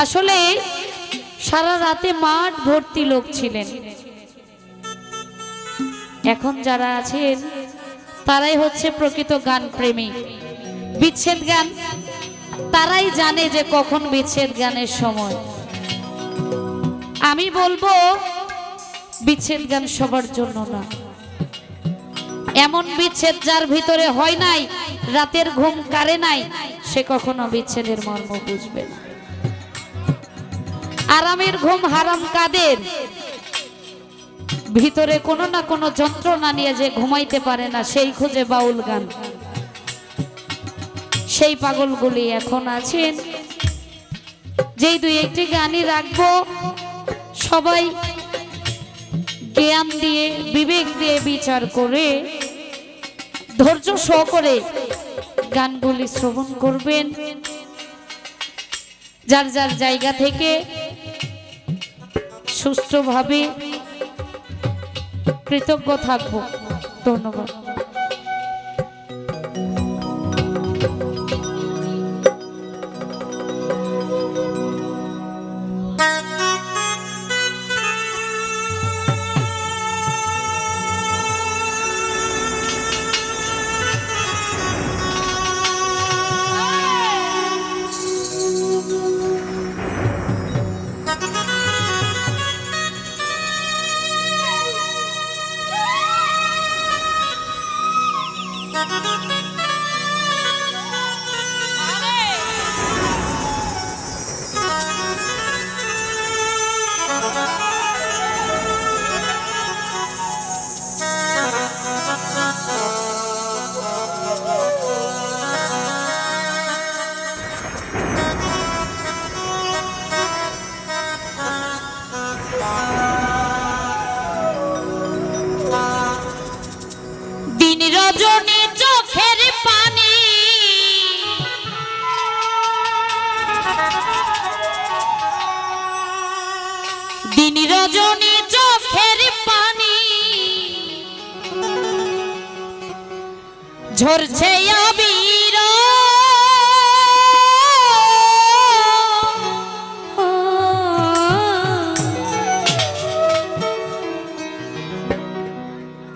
আসলে সারা রাতে মাঠ ভর্তি লোক ছিলেন। এখন যারা আছেন, তারাই হচ্ছে প্রকৃত গান প্রেমী বিচ্ছেদ গান তারাই জানে যে কখন বিচ্ছেদ গানের সময়। আমি বলব, বিচ্ছেদ গান সবার জন্য না। এমন বিচ্ছেদ যার ভিতরে হয় নাই, রাতের ঘুম কারে নাই, সে কখনো বিচ্ছেদের মর্ম বুঝবে না। আরামের ঘুম হারাম কাদের? ভিতরে কোনো না কোনো যন্ত্রণা নিয়ে যে ঘুমাইতে পারে না, সেই খুঁজে বাউল গান। সেই পাগলগুলি এখন আছেন। যেই দুই একটি গানই রাখব, সবাই জ্ঞান দিয়ে, বিবেক দিয়ে বিচার করে, ধৈর্য সহকারে গানগুলি শ্রবণ করবেন। যার যার জায়গা থেকে সুষ্ঠুভাবে কৃতজ্ঞ থাকব। ধন্যবাদ। ঝরছে আবির।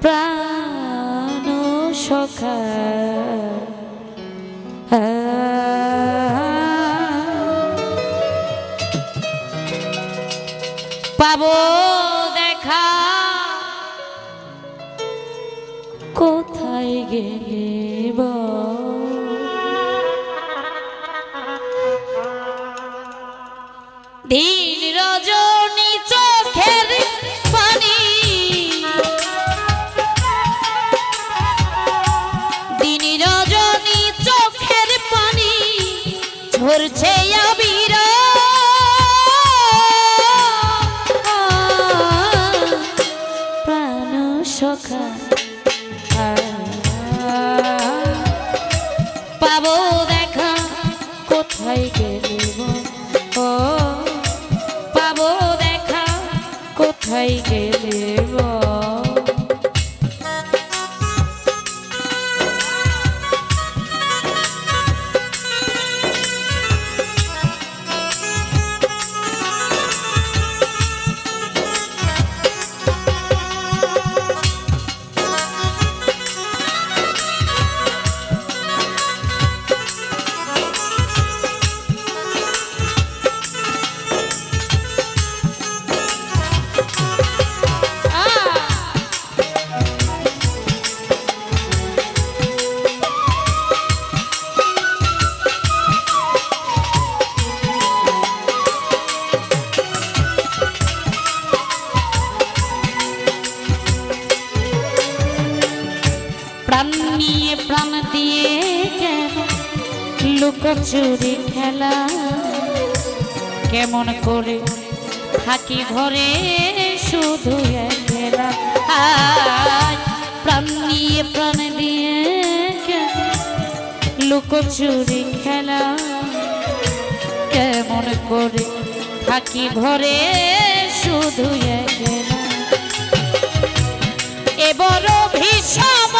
প্রাণ সখা পাবো দিন রজনী পানি ঝরছে আবির। প্রাণ সখা। দেখা কোথায় গেলে ও, পাবো দেখা কোথায় গেলে প্রাণ নিয়ে, প্রাণ দিয়ে লুকোচুরি খেলা কেমন করে থাকি ঘরে, শুধু খেলা প্রাণ নিয়ে, প্রাণ দিয়ে লুকোচুরি খেলা কেমন করে থাকি ঘরে, শুধু খেলা এবার ভীষণ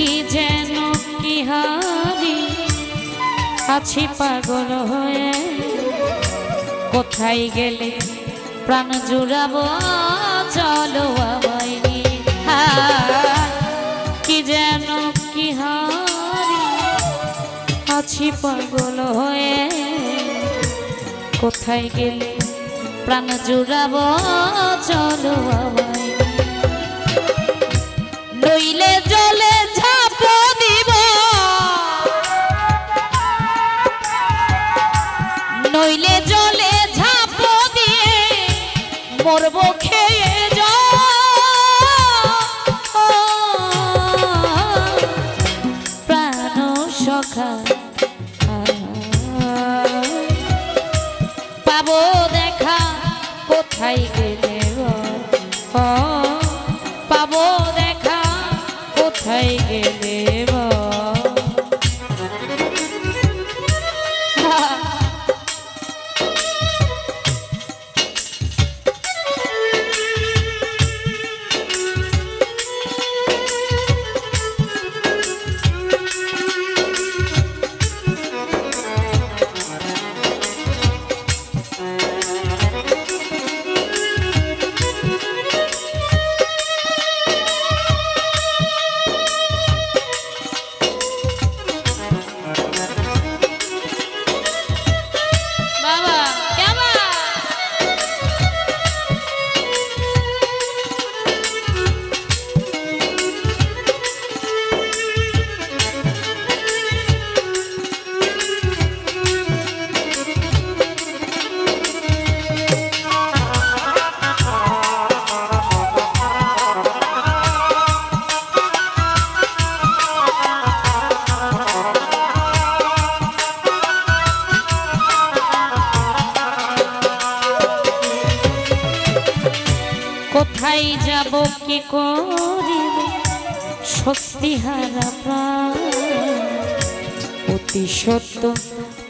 কি যেন, কি হারি? আছি পাগল হয়ে। কোথায় গেলে প্রাণ জুড়াব? চলো আমায় কি যেন, কি হারি? আছি পাগল হয়ে। কোথায় গেলে প্রাণ জুড়াব? চলো আমায় নইলে জলে মরব খেয়ে যা সখা। পাবো করিব স্বস্তি হারা প্রাণ। অতি সত্য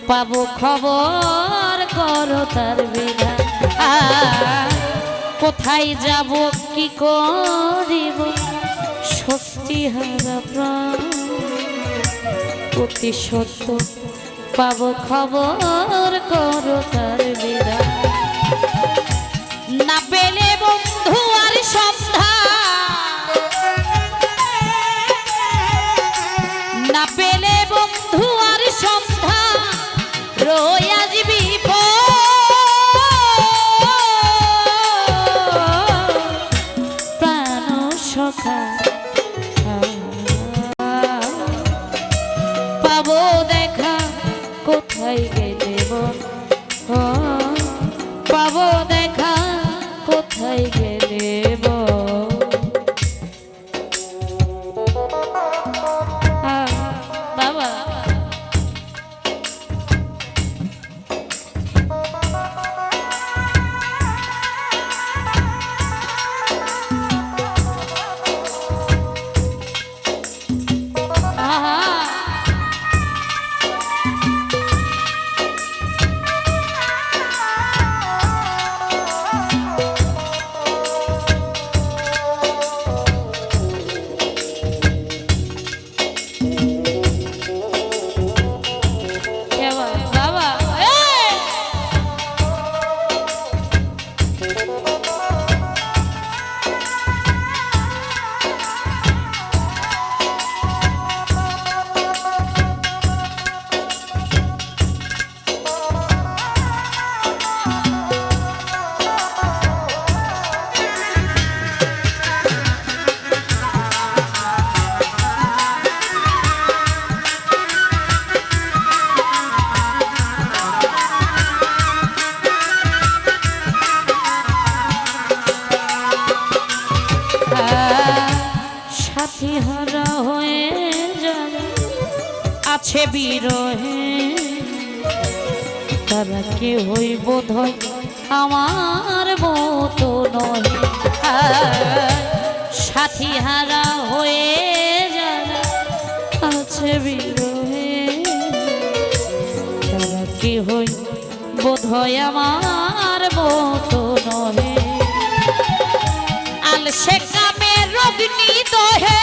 পাবো খবর কর তার আহ, কোথায় যাব কি করিব? স্বস্তি হারা প্রাণ। অতি সত্য পাবো খবর কর তার বিধান। না পেলে আছে বিরহে তারা কি হই বোধ হয় আমার মতো আহ, সাথী হারা হয়ে যাবে আছে বিরহে। তারা কি হই বোধ আমার মতো নহে। আল সে কামে রগ্নি দহে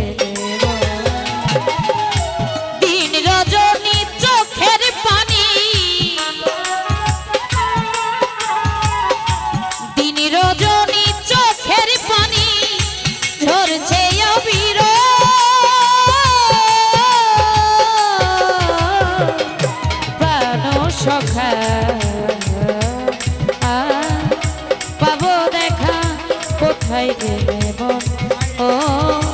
গেলে ও